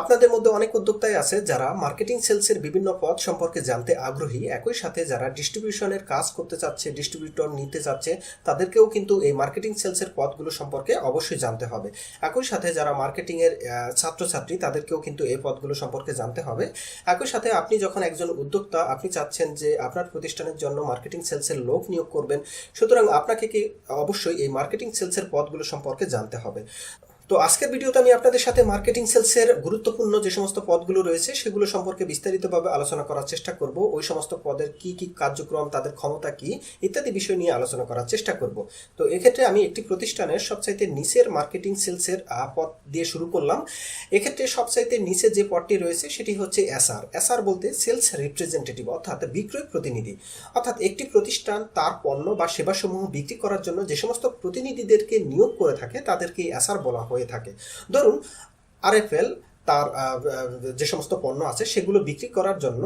আপনাদের মধ্যে অনেক উদ্যোক্তাই আছে যারা মার্কেটিং সেলসের বিভিন্ন পদ সম্পর্কে জানতে আগ্রহী। একই সাথে যারা ডিস্ট্রিবিউশনের কাজ করতে চাচ্ছে ডিস্ট্রিবিউটর নিতে চাচ্ছে, তাদেরকেও কিন্তু এই মার্কেটিং সেলসের পদগুলো সম্পর্কে অবশ্যই জানতে হবে। একই সাথে যারা মার্কেটিং এর ছাত্রছাত্রী, তাদেরকেও কিন্তু এই পদগুলো সম্পর্কে জানতে হবে। একই সাথে আপনি যখন একজন উদ্যোক্তা, আপনি চাচ্ছেন যে আপনার প্রতিষ্ঠানের জন্য মার্কেটিং সেলসের লোক নিয়োগ করবেন, সুতরাং আপনাকে কি অবশ্যই এই মার্কেটিং সেলসের পদগুলো সম্পর্কে জানতে হবে। তো আজকের ভিডিওতে আমি আপনাদের সাথে মার্কেটিং সেলসের গুরুত্বপূর্ণ যে সমস্ত পদগুলো রয়েছে, সেগুলো সম্পর্কে বিস্তারিতভাবে আলোচনা করার চেষ্টা করব। ওই সমস্ত পদের কি কি কার্যক্রম, তাদের ক্ষমতা কি, ইত্যাদি বিষয় নিয়ে আলোচনা করার চেষ্টা করব। তো এক্ষেত্রে আমি একটি প্রতিষ্ঠানের সবচাইতে নিচের মার্কেটিং সেলসের পদ দিয়ে শুরু করলাম। এক্ষেত্রে সবচাইতে নিচে যে পদটি রয়েছে, সেটি হচ্ছে এসআর এসআর বলতে সেলস রিপ্রেজেন্টেটিভ অর্থাৎ বিক্রয় প্রতিনিধি। অর্থাৎ একটি প্রতিষ্ঠান তার পণ্য বা সেবাসমূহ বিক্রি করার জন্য যে সমস্ত প্রতিনিধিদেরকে নিয়োগ করে থাকে, তাদেরকে এসআর বলা হয়ে। থাকে। ধরুন, আরএফএল তার যে সমস্ত পণ্য আছে, সেগুলো বিক্রি করার জন্য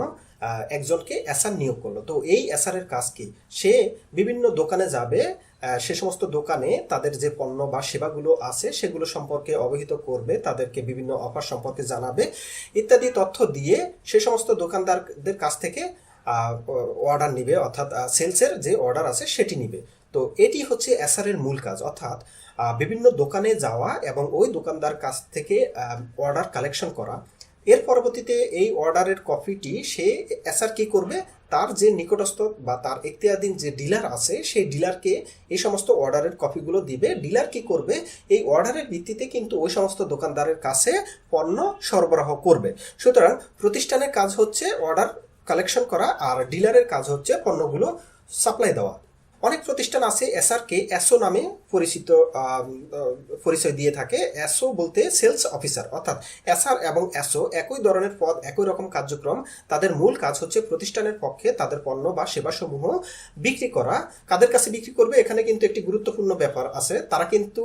একজনকে এসআর নিয়োগ করল। তো এই এর কাজ কি? সে বিভিন্ন দোকানে যাবে সে সমস্ত দোকানে তাদের যে পণ্য বা সেবাগুলো আছে, সেগুলো সম্পর্কে অবহিত করবে, তাদেরকে বিভিন্ন অফার সম্পর্কে জানাবে, ইত্যাদি তথ্য দিয়ে সে সমস্ত দোকানদারদের কাছ থেকে অর্ডার নিবে, অর্থাৎ সেলসের যে অর্ডার আছে, সেটি নিবে। তো এটি হচ্ছে এর মূল কাজ। অর্থাৎ বিভিন্ন দোকানে যাওয়া এবং ওই দোকানদার কাছ থেকে অর্ডার কালেকশন করা। এর পরবর্তীতে এই অর্ডারের কপিটি সে এসআর কি করবে। তার যে নিকটস্থ বা তার এখতিয়াধীন যে ডিলার আছে, সেই ডিলারকে এই সমস্ত অর্ডারের কপিগুলো দিবে। ডিলার কি করবে? এই অর্ডারের ভিত্তিতে কিন্তু ওই সমস্ত দোকানদারের কাছে পণ্য সরবরাহ করবে। সুতরাং প্রতিষ্ঠানের কাজ হচ্ছে অর্ডার কালেকশন করা আর ডিলারের কাজ হচ্ছে পণ্যগুলো সাপ্লাই দেওয়া। অনেক প্রতিষ্ঠান আছে এসআরকে এসও নামে পরিচিত পরিচয় দিয়ে থাকে। এসও বলতে সেলস অফিসার, অর্থাৎ এসআর এবং এসও একই ধরনের পদ, একই রকম কার্যক্রম। তাদের মূল কাজ হচ্ছে প্রতিষ্ঠানের পক্ষে তাদের পণ্য বা সেবাসমূহ বিক্রি করা। কাদের কাছে বিক্রি করবে এখানে কিন্তু একটি গুরুত্বপূর্ণ ব্যাপার আছে। তারা কিন্তু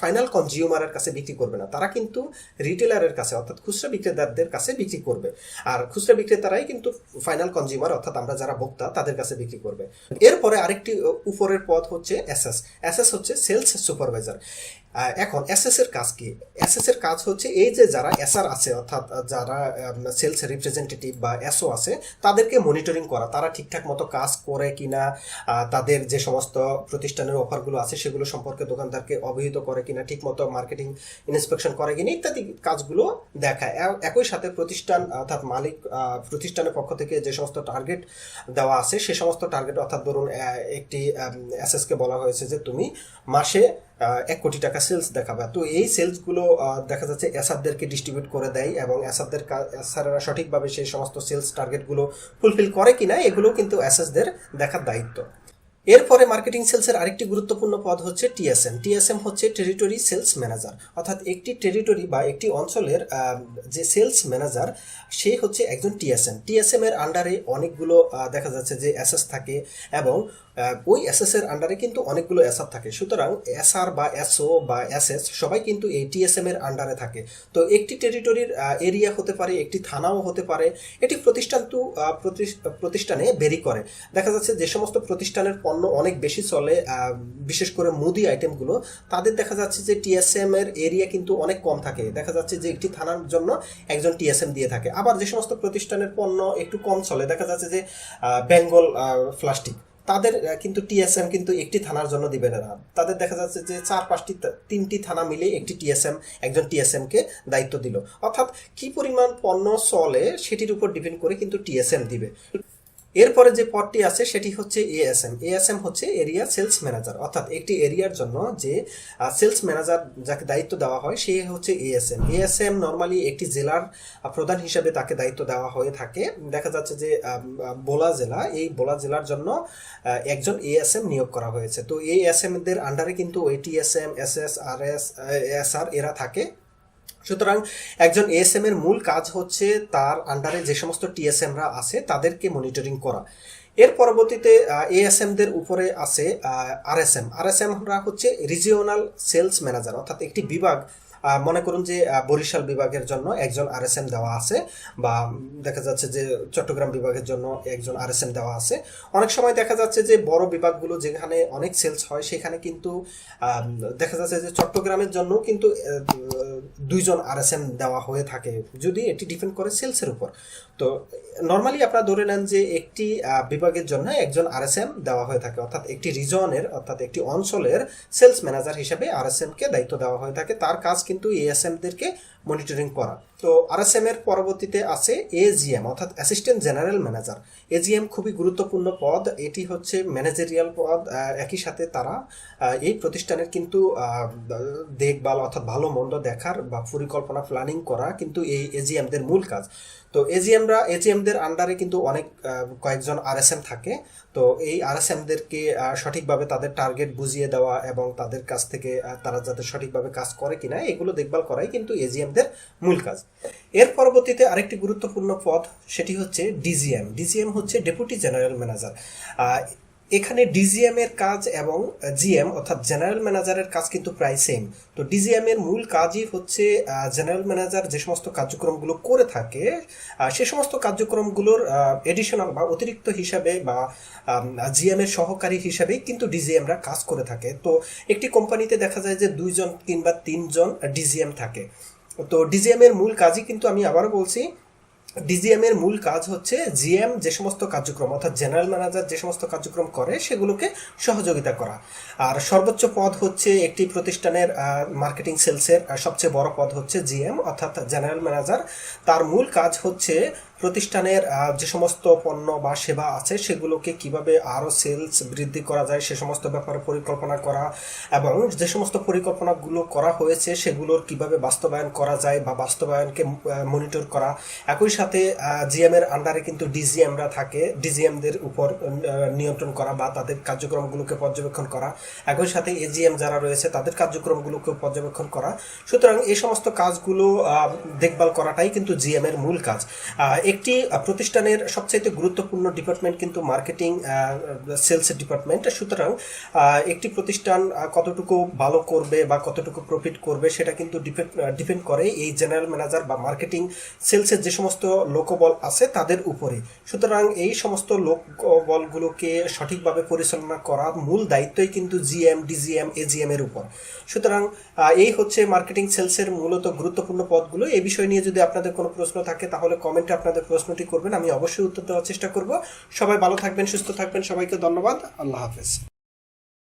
ফাইনাল কনজিউমারের কাছে বিক্রি করবে না। তারা কিন্তু রিটেলারের কাছে, অর্থাৎ খুচরা বিক্রেতাদের কাছে বিক্রি করবে। আর খুচরা বিক্রেতারাই কিন্তু ফাইনাল কনজিউমার অর্থাৎ আমরা যারা ভোক্তা তাদের কাছে বিক্রি করবে। এরপরে আরেকটি উপরের পদ হচ্ছে এসএস। এসএস হচ্ছে সেলস সুপারভাইজার। এখন এসএস এর কাজ কি? এসএস এর কাজ হচ্ছে এই যে যারা এসআর আছে, অর্থাৎ যারা সেলস রিপ্রেজেন্টেটিভ বা এসও আছে, তাদেরকে মনিটরিং করা। তারা ঠিকঠাক মতো কাজ করে কিনা তাদের যে সমস্ত প্রতিষ্ঠানের অফারগুলো আছে, সেগুলো সম্পর্কে দোকানদারকে অবহিত করে কিনা, ঠিক মতো মার্কেটিং ইন্সপেকশন করে কিনা, ইত্যাদি কাজগুলো দেখায়। একই সাথে প্রতিষ্ঠান, অর্থাৎ মালিক প্রতিষ্ঠানের পক্ষ থেকে যে সমস্ত টার্গেট দেওয়া আছে, সে সমস্ত টার্গেট অর্থাৎ ধরুন একটি এসএস কে বলা হয়েছে যে তুমি মাসে এক কোটি টাকা সেলস দেখাবে। তো এই সেলসগুলো দেখা যাচ্ছে এসারদেরকে ডিস্ট্রিবিউট করে দেয় এবং এসারদের এসাররা সঠিকভাবে সেই সমস্ত সেলস টার্গেটগুলো ফুলফিল করে কিনা এগুলো কিন্তু এসএসদের দেখার দায়িত্ব। এরপরে মার্কেটিং সেলসের আরেকটি গুরুত্বপূর্ণ পদ হচ্ছে টিএসএম টিএসএম হচ্ছে টেরিটরি সেলস ম্যানেজার অর্থাৎ একটি টেরিটরি বা একটি অঞ্চলের যে সেলস ম্যানেজার সে হচ্ছে একজন টিএসএম টিএসএম এর আন্ডারে অনেকগুলো দেখা যাচ্ছে যে এসএস থাকে এবং ওই এসএস এর আন্ডারে কিন্তু অনেকগুলো এসআর থাকে। সুতরাং এসআর বা এসও বা এসএস সবাই কিন্তু এই টিএসএম এর আন্ডারে থাকে। তো একটি টেরিটরির এরিয়া হতে পারে একটি থানাও হতে পারে। এটি প্রতিষ্ঠান আহ, প্রতিষ্ঠানে বেরি করে। দেখা যাচ্ছে যে সমস্ত প্রতিষ্ঠানের পণ্য অনেক বেশি চলে বিশেষ করে মুদি আইটেমগুলো তাদের দেখা যাচ্ছে যে টিএসএম এর এরিয়া কিন্তু অনেক কম থাকে। দেখা যাচ্ছে যে একটি থানার জন্য একজন টিএসএম দিয়ে থাকে। আবার যে সমস্ত প্রতিষ্ঠানের পণ্য একটু কম চলে, দেখা যাচ্ছে যে বেঙ্গল প্লাস্টিক তাদের কিন্তু টিএসএম কিন্তু একটি থানার জন্য দিবে না। তাদের দেখা যাচ্ছে যে চার পাঁচটি, তিনটি থানা মিলে একটি টিএসএম একজন টিএসএম কে দায়িত্ব দিল। অর্থাৎ কি পরিমাণ পণ্য চলে সেটির উপর ডিপেন্ড করে কিন্তু টিএসএম দিবে। এরপরে যে পদটি আছে, সেটি হচ্ছে এএসএম এএসএম হচ্ছে এরিয়া সেলস ম্যানেজার অর্থাৎ একটি এরিয়ার জন্য যে সেলস ম্যানেজার যাকে দায়িত্ব দেওয়া হয়, সে হচ্ছে এএসএম এএসএম নর্মালি একটি জেলার প্রধান হিসেবে তাকে দায়িত্ব দেওয়া হয়ে থাকে। দেখা যাচ্ছে যে বোলা জেলা, এই বোলা জেলার জন্য একজন এএসএম নিয়োগ করা হয়েছে। তো এই এসএম দের আন্ডারে কিন্তু ATSM S S R S S R এরা থাকে। সুতরাং একজন এএসএম এর মূল কাজ হচ্ছে তার আন্ডারে যে সমস্ত টিএসএম রা আছে, তাদেরকে মনিটরিং করা। এর পরবর্তীতে এএসএম দের উপরে আছে আরএসএম রা হচ্ছে রিজিওনাল সেলস ম্যানেজার অর্থাৎ একটি বিভাগ মনে করুন যে বরিশাল বিভাগের জন্য একজন আরএসএম দেওয়া আছে বা দেখা যাচ্ছে যে, চট্টগ্রাম বিভাগের জন্য একজন আর আরএসএম দেওয়া আছে। অনেক সময় দেখা যাচ্ছে যে, বড় বিভাগগুলো যেখানে অনেক সেলস হয়, সেখানে কিন্তু দেখা যাচ্ছে যে, চট্টগ্রামের জন্য কিন্তু দুইজন আর এস এম দেওয়া হয়ে থাকে। যদি এটি ডিপেন্ড করে সেলসের উপর। তো নর্মালি আপনারা ধরে নেন যে, একটি বিভাগের জন্য একজন আর এস এম দেওয়া হয়ে থাকে। অর্থাৎ একটি রিজনের অর্থাৎ একটি অঞ্চলের সেলস ম্যানেজার হিসেবে আর এস এমকে দায়িত্ব দেওয়া হয়ে থাকে। তার কাজ কিন্তু এএসএমদেরকে মনিটরিং করা। তো আর এস এম এর পরবর্তীতে আছে এজিএম অর্থাৎ অ্যাসিস্ট্যান্ট জেনারেল ম্যানেজার এজিএম খুবই গুরুত্বপূর্ণ পদ। এটি হচ্ছে ম্যানেজারিয়াল পদ। একই সাথে তারা এই প্রতিষ্ঠানের কিন্তু দেখভাল অর্থাৎ ভালো মন্দ দেখার বা পরিকল্পনা প্ল্যানিং করা কিন্তু এই এজিএমদের মূল কাজ। তো এজিএমরা এজিএমদের আন্ডারে কিন্তু অনেক কয়েকজন আরএসএম থাকে। তো এই আরএসএমদেরকে সঠিকভাবে তাদের টার্গেট বুঝিয়ে দেওয়া এবং তাদের কাছ থেকে তারা যাতে সঠিকভাবে কাজ করে কিনা, এগুলো দেখভাল করাই কিন্তু এজিএমদের মূল কাজ। এর পরবর্তীতে আরেকটি গুরুত্বপূর্ণ পদ সেটি হচ্ছে ডিজিএম ডিজিএম হচ্ছে ডেপুটি জেনারেল ম্যানেজার এখানে ডিজিএম এর কাজ এবং জিএম অর্থাৎ জেনারেল ম্যানেজারের কাজ কিন্তু প্রায় সেম তো ডিজিএম এর মূল কাজই হচ্ছে জেনারেল ম্যানেজার যে সমস্ত কার্যক্রমগুলো করে থাকে সে সমস্ত কার্যক্রমগুলোর এডিশনাল বা অতিরিক্ত হিসাবে বা জিএম এর সহকারী হিসাবে কিন্তু ডিজিএমরা কাজ করে থাকে। তো একটি কোম্পানিতে দেখা যায় যে দুইজন কিংবা তিনজন ডিজিএম থাকে। তো ডিজিএম এর মূল কাজই কিন্তু আমি আবারও বলছি ডিজিএম এর মূল কাজ হচ্ছে জিএম যে সমস্ত কার্যক্রম, অর্থাৎ জেনারেল ম্যানেজার যে সমস্ত কার্যক্রম করে, সেগুলোকে সহযোগিতা করা। আর সর্বোচ্চ পদ হচ্ছে একটি প্রতিষ্ঠানের মার্কেটিং সেলসের সবচেয়ে বড় পদ হচ্ছে জিএম অর্থাৎ জেনারেল ম্যানেজার তার মূল কাজ হচ্ছে প্রতিষ্ঠানের যে সমস্ত পণ্য বা সেবা আছে, সেগুলোকে কীভাবে আরও সেলস বৃদ্ধি করা যায়, সে সমস্ত ব্যাপারে পরিকল্পনা করা এবং যে সমস্ত পরিকল্পনাগুলো করা হয়েছে, সেগুলোর কীভাবে বাস্তবায়ন করা যায় বা বাস্তবায়নকে মনিটর করা। একই সাথে জিএমের আন্ডারে কিন্তু ডিজিএমরা থাকে ডিজিএমদের উপর নিয়ন্ত্রণ করা বা তাদের কার্যক্রমগুলোকে পর্যবেক্ষণ করা। একই সাথে এজিএম যারা রয়েছে, তাদের কার্যক্রমগুলোকে পর্যবেক্ষণ করা। সুতরাং এই সমস্ত কাজগুলো দেখভাল করাটাই কিন্তু জিএমের মূল কাজ। একটি প্রতিষ্ঠানের সবচাইতে গুরুত্বপূর্ণ ডিপার্টমেন্ট কিন্তু মার্কেটিং সেলস ডিপার্টমেন্ট সুতরাং একটি প্রতিষ্ঠান কতটুকু ভালো করবে বা কতটুকু প্রফিট করবে সেটা কিন্তু ডিপেন্ড করে এই জেনারেল ম্যানেজার বা মার্কেটিং সেলসের যে সমস্ত লোকবল আছে তাদের উপরে। সুতরাং এই সমস্ত লোকবলগুলোকে সঠিকভাবে পরিচালনা করার মূল দায়িত্বই কিন্তু জিএম ডিজিএম এজিএম এর উপর। সুতরাং এই হচ্ছে মার্কেটিং সেলসের মূলত গুরুত্বপূর্ণ পদগুলো। এই বিষয় নিয়ে যদি আপনাদের কোনো প্রশ্ন থাকে তাহলে কমেন্টে আপনাদের প্রশ্নটি করবেন, আমি অবশ্যই উত্তর দেওয়ার চেষ্টা করব। সবাই ভালো থাকবেন, সুস্থ থাকবেন, সবাইকে ধন্যবাদ, আল্লাহ হাফেজ।